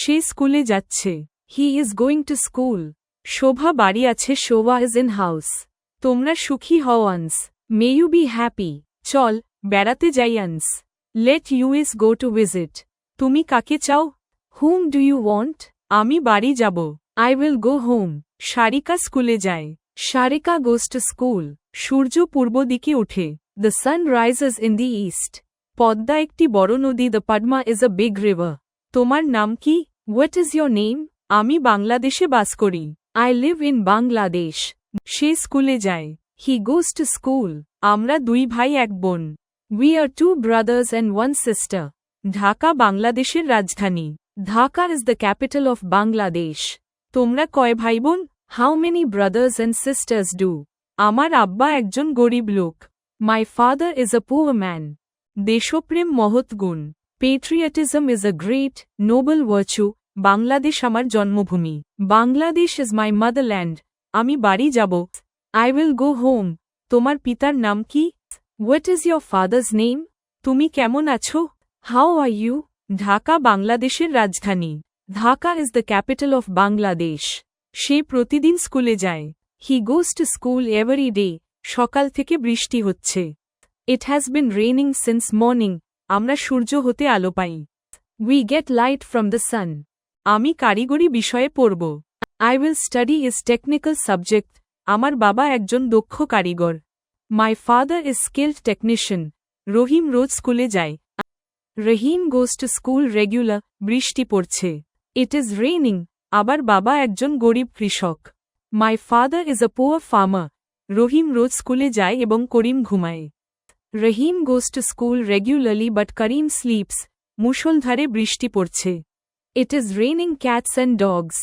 সে স্কুলে যাচ্ছে। He is going to school Shobha বাড়ি আছে, শোভা ইজ ইন হাউস তোমরা সুখী হও, আনস। মে ইউ বি হ্যাপি চল, বেড়াতে যাই, আনস। Let you is go to visit তুমি কাকে চাও? হুম ডু ইউ ওয়ান্ট আমি বাড়ি যাব। I will go home Sarika স্কুলে যায়। সারিকা গোস টু স্কুল সূর্য পূর্ব দিকে ওঠে। The sun rises in the east Padma একটি বড় নদী। The Padma is a big river তোমার নাম কি? হোয়াট ইজ ইয়োর নেম আমি বাংলাদেশে বাস করি। আই লিভ ইন বাংলাদেশ সে স্কুলে যায়। হি গোস টু স্কুল আমরা দুই ভাই, এক বোন। We are two brothers and one sister Dhaka, বাংলাদেশের রাজধানী। Dhaka is the capital of Bangladesh তোমরা কয় ভাই বোন? How many brothers and sisters do আমার আব্বা একজন গরিব লোক। My father is a poor man দেশপ্রেম মহৎ গুণ। Patriotism is a great noble virtue Bangladesh আমার জন্মভূমি। বাংলাদেশ ইজ মাই মাদারল্যান্ড আমি বাড়ি যাব। আই উইল গো হোম তোমার পিতার নাম কি? What is your father's name তুমি কেমন আছো? হাউ আর ইউ ঢাকা, বাংলাদেশের রাজধানী। Dhaka is the capital of Bangladesh. সে প্রতিদিন স্কুলে যায়। He goes to school every day সকাল থেকে বৃষ্টি হচ্ছে। It has been raining since morning আমরা সূর্য হতে আলো পাই। We get light from the sun আমি কারিগরি বিষয়ে পড়ব। I will study is technical subject আমার বাবা একজন দক্ষ কারিগর। My father is skilled technician Rahim রোজ স্কুলে যায়। Rahim goes to school regular বৃষ্টি পড়ছে। ইট ইজ রেইনিং আবার বাবা একজন গরিব কৃষক। My father is a poor farmer Rahim রোজ স্কুলে যায় এবং করিম ঘুমায়। Rahim goes to school regularly but Karim sleeps মুষলধারে বৃষ্টি পড়ছে। It is raining cats and dogs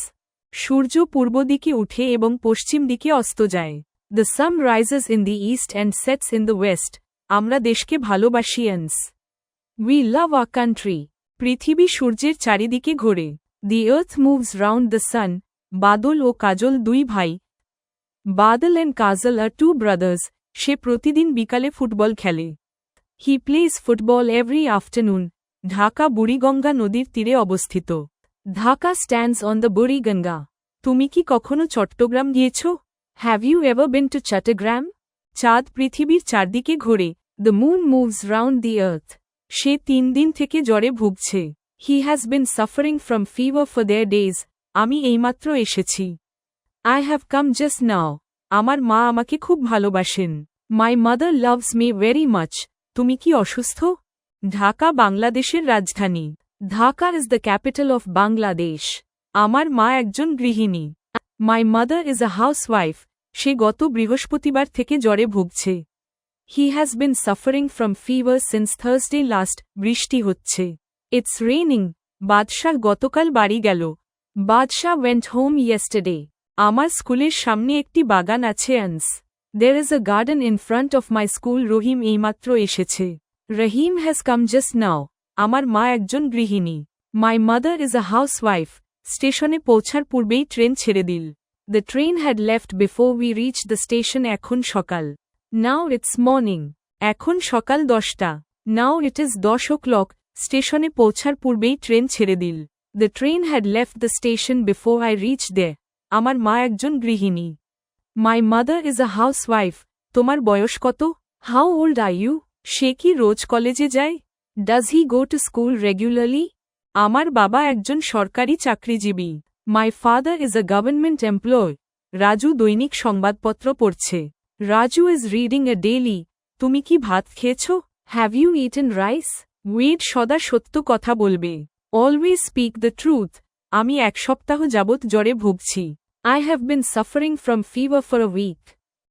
সূর্য পূর্ব দিকে উঠে এবং পশ্চিম দিকে অস্ত যায়। The sun rises in the east and sets in the west আমরা দেশকে ভালোবাসিয়ান্স উই লাভ আ কান্ট্রি পৃথিবী সূর্যের চারিদিকে ঘোরে। The earth moves round the sun Badal ও কাজল দুই ভাই। Badal and Kajal are two brothers সে প্রতিদিন বিকালে ফুটবল খেলে। He plays football every afternoon Dhaka Buriganga নদীর তীরে অবস্থিত। Dhaka stands on the Buriganga. তুমি কি কখনো চট্টগ্রাম গিয়েছ? Have you ever been to Chittagong চাঁদ পৃথিবীর চারদিকে ঘোরে। The moon moves round the earth সে তিন দিন থেকে জ্বরে ভুগছে। He has been suffering from fever for there days আমি এইমাত্র এসেছি। I have come just now আমার মা আমাকে খুব ভালোবাসেন। My mother loves me very much তুমি কি অসুস্থ? ঢাকা, বাংলাদেশের রাজধানী। Dhaka is the capital of Bangladesh আমার মা একজন গৃহিণী। My mother is a housewife সে গত বৃহস্পতিবার থেকে জ্বরে ভুগছে। He has been suffering from fever since Thursday last বৃষ্টি হচ্ছে। ইটস রেইনিং বাদশাহ গতকাল বাড়ি গেল। বাদশাহ ওয়েন্ট হোম ইয়েস্টারডে আমার স্কুলের সামনে একটি বাগান আছে অ্যান্স there is a garden in front of my school Rahim এইমাত্র এসেছে। রহিম হ্যাজ কাম জাস্ট নাও আমার মা একজন গৃহিণী। My mother is a housewife স্টেশনে পৌঁছার পূর্বেই ট্রেন ছেড়ে দিল। The train had left before we reach the station এখন সকাল। নাও ইটস মর্নিং এখন সকাল দশটা। নাও ইট ইজ দশ ও ক্লক স্টেশনে পৌঁছার পূর্বেই ট্রেন ছেড়ে দিল। The train had left the station before I reach there আমার মা একজন গৃহিণী। My mother is a housewife তোমার বয়স কত? হাউ ওল্ড আই ইউ সে কি রোজ কলেজে যায়? Does he go to school regularly আমার বাবা একজন সরকারি চাকরিজীবী। My father is a government employ Raju দৈনিক সংবাদপত্র পড়ছে। Raju is reading a daily তুমি কি ভাত খেয়েছ? Have you eat eaten rice ওয়েড সদা সত্য কথা বলবে। অলওয়েজ স্পিক দ্য ট্রুথ আমি এক সপ্তাহ যাবৎ জ্বরে ভুগছি। I have been suffering from fever for a week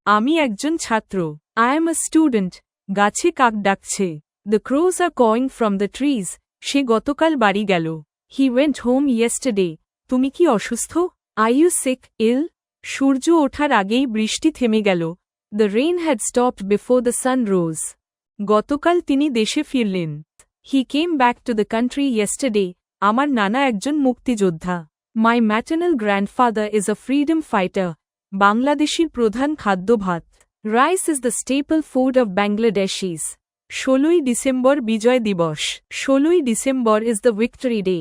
আমি একজন ছাত্র। আই এম আ স্টুডেন্ট গাছে কাক ডাকছে। The crows are cawing from the trees সে গতকাল বাড়ি গেল। হি ওয়েন্ট হোম ইয়েস্টারডে তুমি কি অসুস্থ? আই ইউ সিক ইল সূর্য ওঠার আগেই বৃষ্টি থেমে গেল। The rain had stopped before the sun rose গতকাল তিনি দেশে ফিরলেন। He came back to the country yesterday আমার নানা একজন মুক্তিযোদ্ধা। My maternal grandfather is a freedom fighter বাংলাদেশের প্রধান খাদ্য ভাত। Rice is the staple food of Bangladeshis ষোলোই ডিসেম্বর বিজয় দিবস। ষোলোই December is the victory day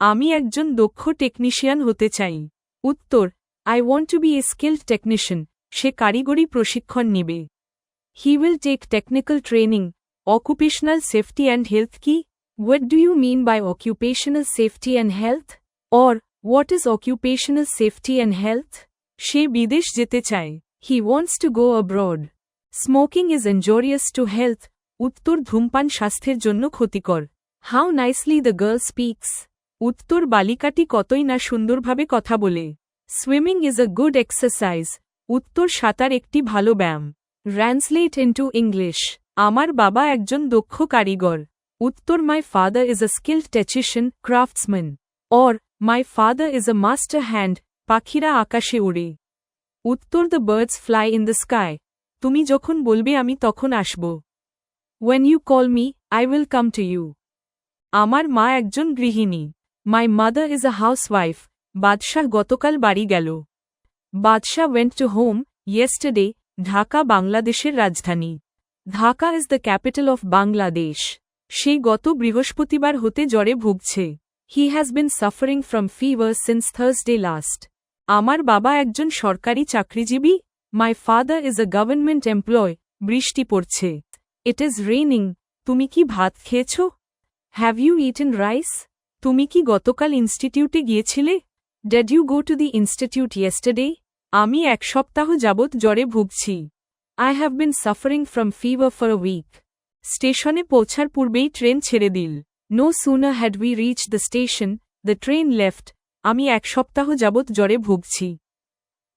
আমি একজন দক্ষ টেকনিশিয়ান হতে চাই। উত্তর I want to be a skilled technician সে কারিগরি প্রশিক্ষণ নেবে। He will take technical training occupational safety and health কি? What do you mean by occupational safety and health or what is occupational safety and health সে বিদেশ যেতে চায়। He wants to go abroad smoking is injurious to health উত্তর ধূমপান স্বাস্থ্যের জন্য ক্ষতিকর how nicely the girl speaks উত্তর বালিকাটি কতই না সুন্দরভাবে কথা বলে swimming is a good exercise উত্তর সাঁতার একটি ভালো ব্যায়াম ট্রান্সলেট ইন্টু ইংলিশ আমার বাবা একজন দক্ষ কারিগর উত্তর my father is a skilled technician craftsman or my father is a master hand পাখিরা আকাশে উড়ে উত্তর the birds fly in the sky তুমি যখন বলবে, আমি তখন আসব। When you call me I will come to you আমার মা একজন গৃহিণী। My mother is a housewife Badshah গতকাল বাড়ি গেল। Badshah went to home yesterday Dhaka, বাংলাদেশের রাজধানী। Dhaka is the capital of Bangladesh সে গত বৃহস্পতিবার হতে জ্বরে ভুগছে। He has been suffering from fever since Thursday last আমার বাবা একজন সরকারি চাকরিজীবী my father is a government employ বৃষ্টি পড়ছে। ইট ইজ রেইনিং তুমি কি ভাত খেয়েছ? হ্যাভ ইউ ইটেন রাইস তুমি কি গতকাল ইনস্টিটিউটে গিয়েছিলে? Did you go to the institute yesterday আমি এক সপ্তাহ যাবৎ জ্বরে ভুগছি। I have been suffering from fever for a week স্টেশনে পৌঁছার পূর্বেই ট্রেন ছেড়ে দিল। No sooner had we reach the station the train left আমি এক সপ্তাহ যাবৎ জ্বরে ভুগছি।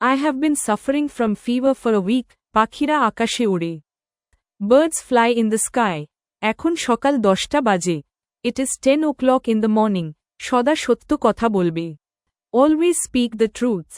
I have been suffering from fever for a week পাখিরা আকাশে ওড়ে birds fly in the sky এখন সকাল দশটা বাজে। It is ten o'clock in the morning সদা সত্য কথা বলবে। Always speak the truth